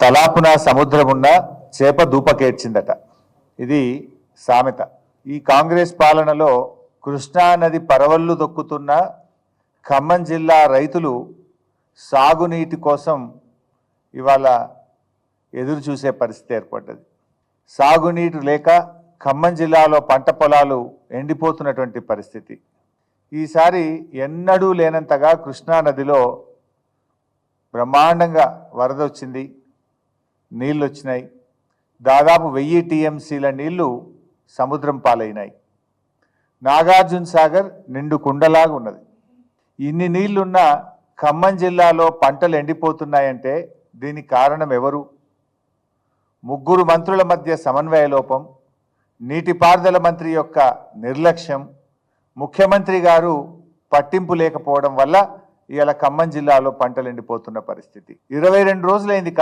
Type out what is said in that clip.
తలాపున సముద్రమున్న చేప దూపకేర్చిందట. ఇది సామెత. ఈ కాంగ్రెస్ పాలనలో కృష్ణా నది పరవళ్ళు దొక్కుతున్న ఖమ్మం జిల్లా రైతులు సాగునీటి కోసం ఇవాళ ఎదురు చూసే పరిస్థితి ఏర్పడ్డది. సాగునీరు లేక ఖమ్మం జిల్లాలో పంట పొలాలు ఎండిపోతున్నటువంటి పరిస్థితి. ఈసారి ఎన్నడూ లేనంతగా కృష్ణా నదిలో బ్రహ్మాండంగా వరద వచ్చింది. నీళ్ళు వచ్చినాయి దాదాపు వెయ్యి టీఎంసీల నీళ్ళు సముద్రం పాలైనాయి. నాగార్జున సాగర్ నిండు కుండలాగా ఉన్నది. ఇన్ని నీళ్ళున్న ఖమ్మం జిల్లాలో పంటలు ఎండిపోతున్నాయంటే దీనికి కారణం ఎవరు? ముగ్గురు మంత్రుల మధ్య సమన్వయ లోపం నీటిపారుదల మంత్రి యొక్క నిర్లక్ష్యం ముఖ్యమంత్రి గారు పట్టింపు లేకపోవడం వల్ల ఇవాళ ఖమ్మం జిల్లాలో పంటలు ఎండిపోతున్న పరిస్థితి. ఇరవై రెండు రోజులైంది